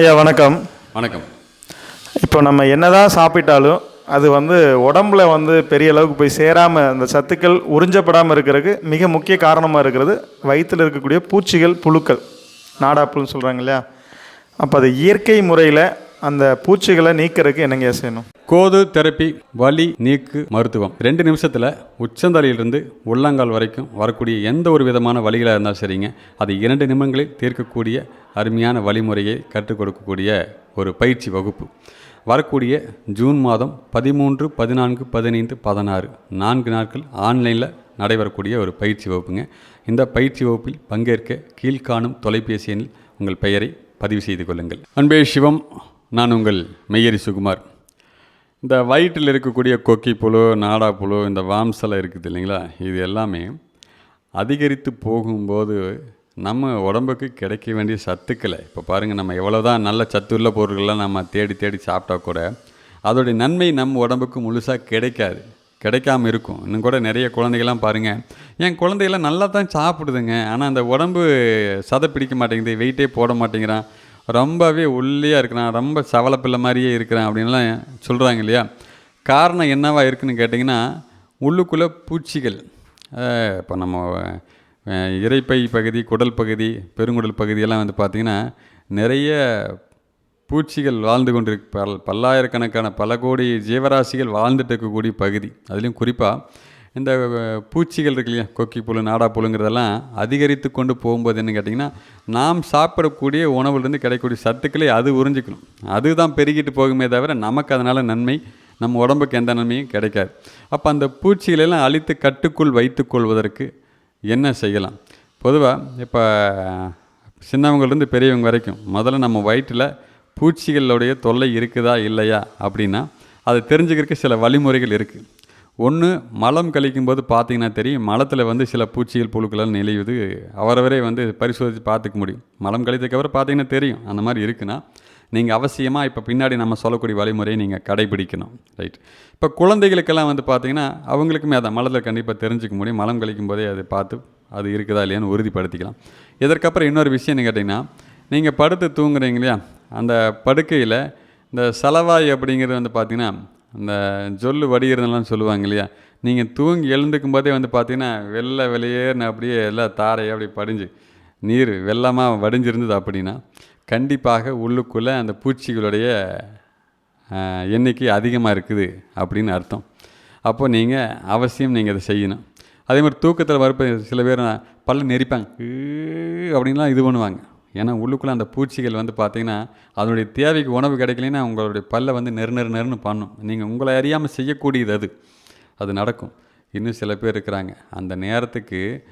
ஐயா வணக்கம். வணக்கம். இப்போ நம்ம என்னதான் சாப்பிட்டாலும் அது வந்து உடம்புல வந்து பெரிய அளவுக்கு போய் சேராமல் அந்த சத்துக்கள் உறிஞ்சப்படாமல் இருக்கிறதுக்கு மிக முக்கிய காரணமாக இருக்கிறது வயிற்றில் இருக்கக்கூடிய பூச்சிகள் புழுக்கள். நாடாப்புழுன்னு சொல்கிறாங்க இல்லையா? அப்போ அது இயற்கை முறையில் அந்த பூச்சிகளை நீக்கிறதுக்கு என்னங்க செய்யணும்? கோது தெரப்பி வலி நீக்கு மருத்துவம். ரெண்டு நிமிஷத்தில் உச்சந்தலையிலிருந்து உள்ளங்கால் வரைக்கும் வரக்கூடிய எந்த ஒரு விதமான வழிகளாக இருந்தாலும் சரிங்க. அது இரண்டு நிமிடங்களில் தீர்க்கக்கூடிய அருமையான வழிமுறையை கற்றுக் கொடுக்கக்கூடிய ஒரு பயிற்சி வகுப்பு. வரக்கூடிய ஜூன் மாதம் பதிமூன்று பதினான்கு பதினைந்து பதினாறு நான்கு நாட்கள் ஆன்லைனில் நடைபெறக்கூடிய ஒரு பயிற்சி வகுப்புங்க. இந்த பயிற்சி வகுப்பில் பங்கேற்க கீழ்காணும் தொலைபேசி எண்ணில் உங்கள் பெயரை பதிவு செய்து கொள்ளுங்கள். அன்பே சிவம். நான் உங்கள் மெய்யரி சுகுமார். இந்த வயிற்றில் இருக்கக்கூடிய கொக்கி புழு நாடா புழு இந்த வாம்சலை இருக்குது இல்லைங்களா? இது எல்லாமே அதிகரித்து போகும்போது நம்ம உடம்புக்கு கிடைக்க வேண்டிய சத்துக்களை இப்போ பாருங்கள் நம்ம எவ்வளோ தான் நல்ல சத்துள்ள பொருட்கள்லாம் நம்ம தேடி தேடி சாப்பிட்டா கூட அதோடைய நன்மை நம்ம உடம்புக்கு முழுசாக கிடைக்காது கிடைக்காம இருக்கும். இன்னும் கூட நிறைய குழந்தைகள்லாம் பாருங்கள் என் குழந்தைகள்லாம் நல்லா தான் சாப்பிடுதுங்க ஆனால் அந்த உடம்பு சதை பிடிக்க மாட்டேங்குது வெயிட்டே போட மாட்டேங்கிறான். ரொம்பவே ஒல்லியாக இருக்கிறான் ரொம்ப சவலப்பிள்ளை மாதிரியே இருக்கிறான் அப்படின்லாம் சொல்கிறாங்க இல்லையா? காரணம் என்னவா இருக்குன்னு கேட்டிங்கன்னா உள்ளுக்குள்ளே பூச்சிகள். இப்போ நம்ம இறைப்பை இரைப்பை பகுதி குடல் பகுதி பெருங்குடல் பகுதியெல்லாம் வந்து பார்த்திங்கன்னா நிறைய பூச்சிகள் வாழ்ந்து கொண்டிருக்கு. பல் பல்லாயிரக்கணக்கான பல கோடி ஜீவராசிகள் வாழ்ந்துட்டு இருக்கக்கூடிய பகுதி. அதுலேயும் குறிப்பாக இந்த பூச்சிகள் இருக்கு இல்லையா? கொக்கி புழு நாடா புழுங்கிறதெல்லாம் அதிகரித்து கொண்டு போகும்போது என்ன கேட்டிங்கன்னா நாம் சாப்பிடக்கூடிய உணவுலேருந்து கிடைக்கக்கூடிய சத்துக்களை அது உறிஞ்சிக்கணும். அதுதான் பெருகிட்டு போகுமே தவிர நமக்கு அதனால் நன்மை நம்ம உடம்புக்கு எந்த நன்மையும் கிடைக்காது. அப்போ அந்த பூச்சிகளெல்லாம் அழித்து கட்டுக்குள் வைத்துக்கொள்வதற்கு என்ன செய்யலாம்? பொதுவாக இப்போ சின்னவங்கள்லேருந்து பெரியவங்க வரைக்கும் முதல்ல நம்ம வயிற்றில் பூச்சிகளுடைய தொல்லை இருக்குதா இல்லையா அப்படின்னா அதை தெரிஞ்சுக்கிறதுக்கு சில வழிமுறைகள் இருக்குது ஒன்று மலம் கழிக்கும்போது பார்த்தீங்கன்னா தெரியும் மலத்தில் வந்து சில பூச்சிகள் புழுக்கள் நிலையுது அவரவரே வந்து பரிசோதித்து பார்த்துக்க முடியும். மலம் கழித்ததுக்கப்புறம் பார்த்தீங்கன்னா தெரியும் அந்த மாதிரி இருக்குன்னா நீங்கள் அவசியமாக இப்போ பின்னாடி நம்ம சொல்லக்கூடிய வழிமுறையை நீங்கள் கடைபிடிக்கணும் ரைட் இப்போ குழந்தைகளுக்கெல்லாம் வந்து பார்த்தீங்கன்னா அவங்களுக்குமே அதை மலத்தில் கண்டிப்பாக தெரிஞ்சுக்க முடியும். மலம் கழிக்கும் போதே அதை பார்த்து அது இருக்குதா இல்லையான்னு உறுதிப்படுத்திக்கலாம். இதற்கப்புறம் இன்னொரு விஷயம் கேட்டிங்கன்னா நீங்கள் படுத்து தூங்குறீங்க இல்லையா? அந்த படுக்கையில் இந்த செலவாய் அப்படிங்கிறது வந்து பார்த்திங்கன்னா அந்த ஜொல்லு வடிகிறதுலாம் சொல்லுவாங்க இல்லையா? நீங்கள் தூங்கி எழுந்துக்கும் போதே வந்து பார்த்தீங்கன்னா வெள்ளை வெளியேன்னு அப்படியே எல்லாம் தாரையே அப்படி படிஞ்சு நீர் வெள்ளமாக வடிஞ்சிருந்தது அப்படின்னா கண்டிப்பாக உள்ளுக்குள்ளே அந்த பூச்சிகளுடைய எண்ணிக்கை அதிகமாக இருக்குது அப்படின்னு அர்த்தம். அப்போ நீங்கள் அவசியம் நீங்கள் அதை செய்யணும். அதே மாதிரி தூக்கத்தில் வரப்போ சில பேர் பல்ல நெரிப்பாங்க. "ஈ" அப்படின்லாம் இது பண்ணுவாங்க. ஏன்னா உள்ளுக்குள்ளே அந்த பூச்சிகள் வந்து பார்த்தீங்கன்னா அதனுடைய தேவைக்கு உணவு கிடைக்கலன்னா உங்களுடைய பல்லை வந்து நெரு நெரு நெருன்னு பண்ணும். நீங்கள் உங்களை அறியாமல் செய்யக்கூடியது அது. அது நடக்கும். இன்னும் சில பேர் இருக்கிறாங்க. அந்த நேரத்துக்கு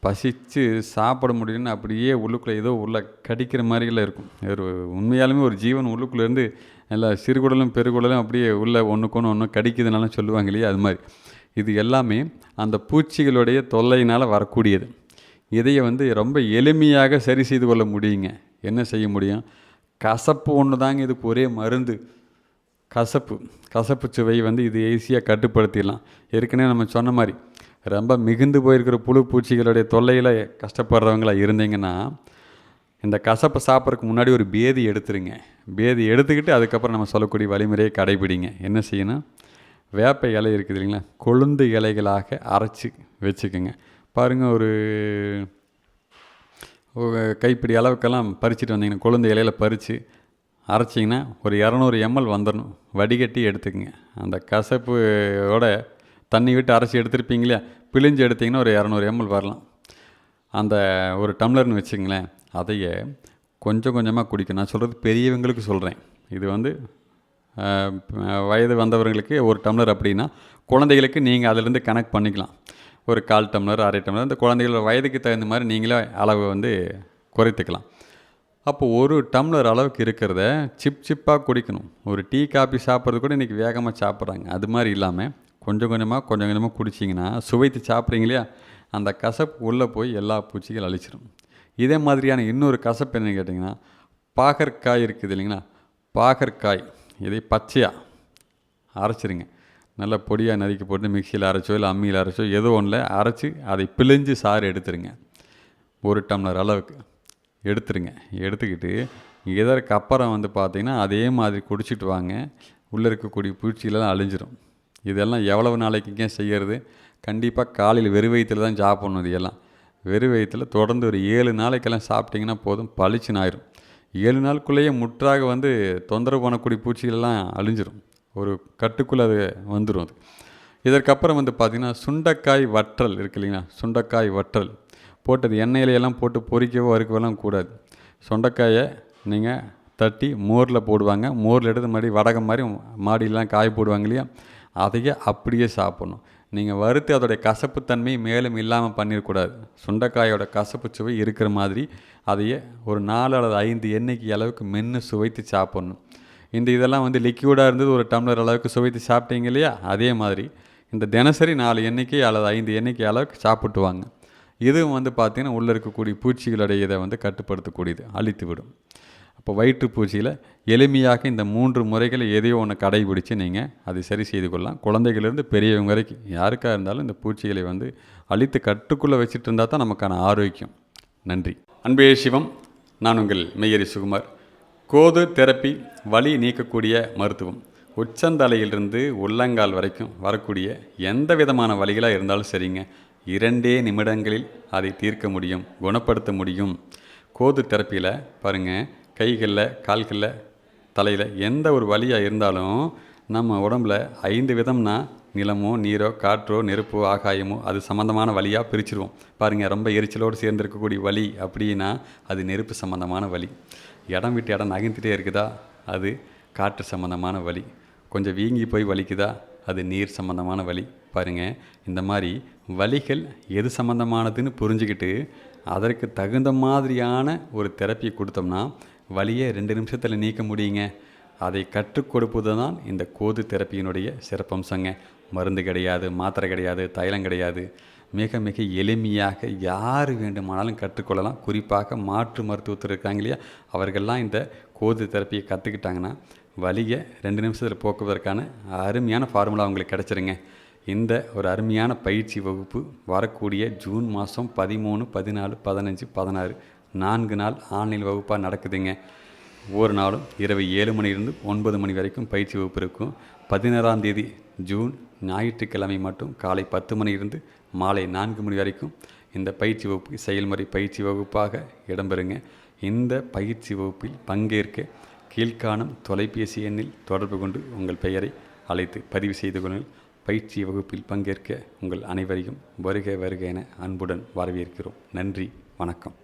பசித்து சாப்பிட முடியும்னு அப்படியே உள்ளுக்குள்ளே ஏதோ உள்ள கடிக்கிற மாதிரிலாம் இருக்கும். ஒரு உண்மையாலுமே ஒரு ஜீவன் உள்ளுக்குள்ளேருந்து நல்லா எல்லா சிறுகுடலும் பெருகுடலும் அப்படியே உள்ளே ஒன்றுக்கொன்று ஒன்று கடிக்குதுனாலும் சொல்லுவாங்க இல்லையா? அது மாதிரி. இது எல்லாமே அந்த பூச்சிகளுடைய தொல்லையினால் வரக்கூடியது. இதையை வந்து ரொம்ப எளிமையாக சரி செய்து கொள்ள முடியுங்க. என்ன செய்ய முடியும்? கசப்பு ஒன்று தாங்க இதுக்கு ஒரே மருந்து. கசப்பு. கசப்பு சுவை வந்து இது ஈஸியாக கட்டுப்படுத்திடலாம். ஏற்கனவே நம்ம சொன்ன மாதிரி ரொம்ப மிகுந்து போயிருக்கிற புழு பூச்சிகளுடைய தொல்லையில் கஷ்டப்படுறவங்களா இருந்தீங்கன்னா இந்த கசப்பை சாப்பிட்றதுக்கு முன்னாடி ஒரு பேதி எடுத்துருங்க. பேதி எடுத்துக்கிட்டு அதுக்கப்புறம் நம்ம சொல்லக்கூடிய வழிமுறையை கடைபிடிங்க. என்ன செய்யணும்? வேப்ப இலை இருக்குது இல்லைங்களா? கொழுந்து இலைகளாக அரைச்சி வச்சுக்கோங்க. பாருங்கள் ஒரு கைப்பிடி அளவுக்கெல்லாம் பறிச்சுட்டு வந்தீங்கன்னா கொழுந்து இலையில் பறித்து அரைச்சிங்கன்னா ஒரு இரநூறு எம்எல் வந்துடணும் வடிகட்டி எடுத்துக்கங்க. அந்த கசப்போட தண்ணி விட்டு அரைச்சி எடுத்துருப்பீங்களே பிழிஞ்சு எடுத்திங்கன்னா ஒரு இரநூறு எம்எல் வரலாம். அந்த ஒரு டம்ளர்னு வச்சுங்களேன் அதையே கொஞ்சம் கொஞ்சமாக குடிக்கணும். நான் சொல்கிறது பெரியவங்களுக்கு சொல்கிறேன் இது வந்து வயது வந்தவர்களுக்கு ஒரு டம்ளர் அப்படின்னா குழந்தைகளுக்கு நீங்கள் அதிலேருந்து கனெக்ட் பண்ணிக்கலாம். ஒரு கால் டம்ளர் அரை டம்ளர் அந்த குழந்தைகளோட வயதுக்கு தகுந்த மாதிரி நீங்களே அளவு வந்து குறைத்துக்கலாம். அப்போ ஒரு டம்ளர் அளவுக்கு இருக்கிறத சிப் சிப்பாக குடிக்கணும். ஒரு டீ காபி சாப்பிட்றது கூட இன்றைக்கி வேகமாக சாப்பிட்றாங்க. அது மாதிரி இல்லாமல் கொஞ்சம் கொஞ்சமாக கொஞ்சம் கொஞ்சமாக குடிச்சிங்கன்னா சுவைத்து சாப்பிட்றீங்க இல்லையா? அந்த கசப்பு உள்ளே போய் எல்லா பூச்சிகள் அழிச்சிடும் இதே மாதிரியான இன்னொரு கசப்பு என்னன்னு கேட்டிங்கன்னா பாகற்காய் இருக்குது இல்லைங்களா? பாகற்காய் இதை பச்சையாக அரைச்சிருங்க. நல்லா பொடியாக நறுக்கி போட்டு மிக்சியில் அரைச்சோ இல்லை அம்மியில் அரைச்சோ ஏதோ ஒன்றில் அரைச்சி அதை பிழிஞ்சு சாறு எடுத்துருங்க. ஒரு டம்ளர் அளவுக்கு எடுத்துருங்க. எடுத்துக்கிட்டு இதற்கு அப்புறம் வந்து பார்த்திங்கன்னா அதே மாதிரி குடிச்சிட்டு வாங்க. உள்ளே இருக்கக்கூடிய பூச்சிகளெல்லாம் அழிஞ்சிரும். இதெல்லாம் எவ்வளவு நாளைக்குங்க செய்கிறது? கண்டிப்பாக காலையில் வெறும் வயிற்றுல தான் சாப்பிடணும் இது எல்லாம் வெறும் தொடர்ந்து ஒரு ஏழு நாளைக்கெல்லாம் சாப்பிட்டிங்கன்னா போதும் பளிச்சுன்னு ஆயிரும். ஏழு நாளுக்குள்ளேயே முற்றாக வந்து தொந்தரவு பண்ணக்கூடிய பூச்சிகளெல்லாம் அழிஞ்சிரும். ஒரு கட்டுக்குள்ளே அது வந்துடும் அது. இதற்கப்புறம் வந்து பார்த்திங்கன்னா சுண்டைக்காய் வற்றல் இருக்கு இல்லைங்களா? சுண்டைக்காய் வற்றல். போட்டது எண்ணெயில எல்லாம் போட்டு பொரிக்கவோ வறுக்கவெல்லாம் கூடாது. சுண்டைக்காயை நீங்கள் தட்டி மோரில் போடுவாங்க. மோரில் எடுத்து மறுபடியும் வடகம் மாதிரி மாடியெல்லாம் காய் போடுவாங்க இல்லையா? அதையே அப்படியே சாப்பிடணும். நீங்கள் வறுத்து அதோடைய கசப்புத்தன்மை மேலும் இல்லாமல் பண்ணிடக்கூடாது சுண்டைக்காயோட கசப்பு சுவை இருக்கிற மாதிரி அதையே ஒரு நாலு அல்லது ஐந்து எண்ணெய்க்கு அளவுக்கு மென்று சுவைத்து சாப்பிட்ணும். இந்த இதெல்லாம் வந்து லிக்யூடாக இருந்தது ஒரு டம்ளர் அளவுக்கு சுவைத்து சாப்பிட்டீங்க இல்லையா? அதே மாதிரி இந்த தினசரி நாலு எண்ணிக்கை அல்லது ஐந்து எண்ணிக்கை அளவுக்கு சாப்பிட்டுவாங்க. இதுவும் வந்து பார்த்திங்கன்னா உள்ளே இருக்கக்கூடிய பூச்சிகளுடைய இதை வந்து கட்டுப்படுத்தக்கூடியது அழித்து விடும் அப்போ வயிற்றுப்பூச்சியில் எளிமையாக இந்த மூன்று முறைகளை எதையோ ஒன்று கடைபிடிச்சு நீங்கள் அதை சரி செய்து கொள்ளலாம். குழந்தைகளிலிருந்து பெரியவங்க வரைக்கும் யாருக்காக இருந்தாலும் இந்த பூச்சிகளை வந்து அழித்து கட்டுக்குள்ளே வச்சுட்டு இருந்தால் தான் நமக்கான ஆரோக்கியம். நன்றி. அன்பே சிவம் நான் உங்கள் மெய்யரி சுகுமார். கோது தெரப்பி வலி நீக்கக்கூடிய மருத்துவம். உச்சந்தலையிலிருந்து உள்ளங்கால் வரைக்கும் வரக்கூடிய எந்த விதமான வலிகளாக இருந்தாலும் சரிங்க. இரண்டே நிமிடங்களில் அதை தீர்க்க முடியும் குணப்படுத்த முடியும். கோது தெரப்பியில் பாருங்கள் கைகளில் கால்களில் தலையில் எந்த ஒரு வலியாக இருந்தாலும் நம்ம உடம்புல ஐந்து விதம்னா நிலமோ நீரோ காற்றோ நெருப்போ ஆகாயமோ அது சம்மந்தமான வலியாக பிரிச்சிருவோம். பாருங்கள் ரொம்ப எரிச்சலோடு சேர்ந்திருக்கக்கூடிய வலி அப்படின்னா அது நெருப்பு சம்மந்தமான வலி இடம் விட்டு இடம் நகர்ந்துட்டே இருக்குதா? அது காற்று சம்மந்தமான வலி கொஞ்சம் வீங்கி போய் வலிக்குதா? அது நீர் சம்மந்தமான வலி பாருங்கள் இந்த மாதிரி வலிகள் எது சம்மந்தமானதுன்னு புரிஞ்சுக்கிட்டு அதற்கு தகுந்த மாதிரியான ஒரு தெரப்பியை கொடுத்தோம்னா வலியை ரெண்டு நிமிஷத்தில் நீக்க முடியுங்க. அதை கற்றுக் கொடுப்பது தான் இந்த கோது தெரப்பியினுடைய சிறப்பம்சங்க. மருந்து கிடையாது மாத்திரை கிடையாது தைலம் கிடையாது. மிக மிக எளிமையாக யார் வேண்டுமானாலும் கற்றுக்கொள்ளலாம் குறிப்பாக மாற்று மருத்துவத்தில் இருக்காங்க இல்லையா? அவர்கள்லாம் இந்த கோது தெரப்பியை கற்றுக்கிட்டாங்கன்னா வலியை ரெண்டு நிமிஷத்தில் போக்குவதற்கான அருமையான ஃபார்முலா அவங்களுக்கு கிடச்சிருங்க. இந்த ஒரு அருமையான பயிற்சி வகுப்பு வரக்கூடிய ஜூன் மாதம் பதிமூணு பதினாலு பதினஞ்சு பதினாறு நான்கு நாள் ஆன்லைன் வகுப்பாக நடக்குதுங்க. ஒவ்வொரு நாளும் இரவு ஏழு மணியிலிருந்து ஒன்பது மணி வரைக்கும் பயிற்சி வகுப்பு இருக்கும். பதினாறாம் தேதி ஜூன் ஞாயிற்றுக்கிழமை மட்டும் காலை பத்து மணியிலிருந்து மாலை நான்கு மணி வரைக்கும் இந்த பயிற்சி வகுப்பு செயல்முறை பயிற்சி வகுப்பாக இடம்பெறுங்க. இந்த பயிற்சி வகுப்பில் பங்கேற்க கீழ்காணும் தொலைபேசி எண்ணில் தொடர்பு கொண்டு உங்கள் பெயரை அழைத்து பதிவு செய்து கொள்ளுங்கள். பயிற்சி வகுப்பில் பங்கேற்க உங்கள் அனைவரையும் வருக வருக என அன்புடன் வரவேற்கிறோம். நன்றி வணக்கம்.